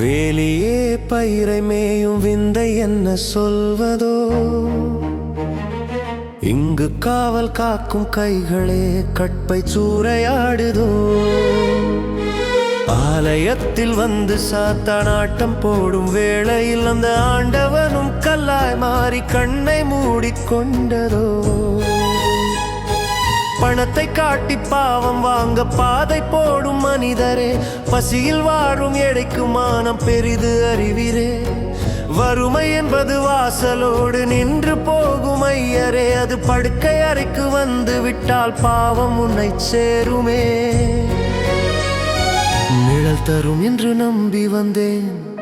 வேலியே பயிரை மேயும் விந்தை என்ன சொல்வதோ? இங்கு காவல் காக்கும் கைகளே கட்பை சூறையாடுதோ? ஆலயத்தில் வந்து சாத்தானாட்டம் போடும் வேளையில் அந்த ஆண்டவனும் கல்லாய் மாறி கண்ணை மூடிக்கொண்டதோ பணத்தை காட்டி பாவம் வாங்க பாதை போடும் மனிதரே. பசியில் வாழும் எடைக்கு மானம் பெரிது அறிவிரே. வறுமை என்பது வாசலோடு நின்று போகும் ஐயரே. அது படுக்கை அறைக்கு வந்து விட்டால் பாவம் உன்னை சேருமே. நிழல் தரும் என்று நம்பி வந்தேன்.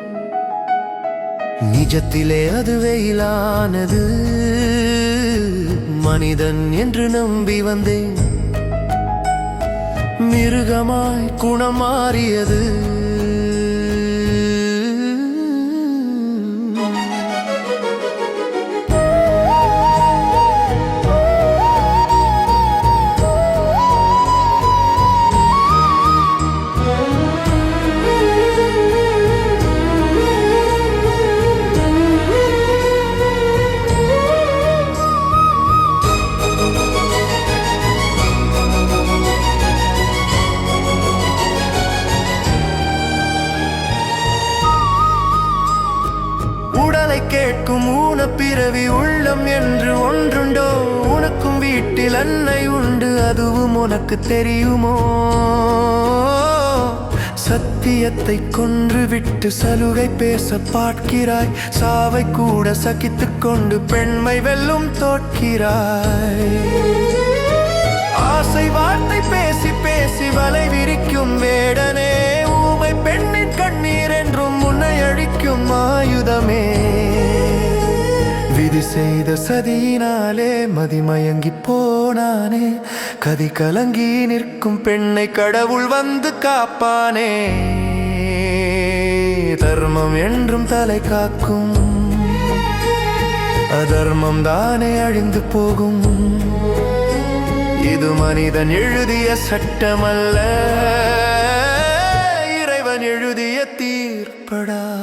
நிஜத்திலே அது வெயிலானது. மனிதன் என்று நம்பி வந்தேன். மிருகமாய் குணம் மாறியது. கேட்கும் ஊன பிறவி உள்ளம் என்று ஒன்றுண்டோ? உனக்கும் வீட்டில் அன்னை உண்டு அதுவும் உனக்கு தெரியுமோ? சத்தியத்தை கொன்றுவிட்டு சலுகை பேச பார்க்கிறாய். சாவை கூட சகித்து கொண்டு பெண்மை வெல்லும் தோற்கிறாய். செய்த சதியினாலே மதிமயங்கி போனானே. கதி கலங்கி நிற்கும் பெண்ணை கடவுள் வந்து காப்பானே. தர்மம் என்றும் தலை காக்கும். அதர்மம் தானே அழிந்து போகும். இது மனிதன் எழுதிய சட்டமல்ல. இறைவன் எழுதிய தீர்ப்படா.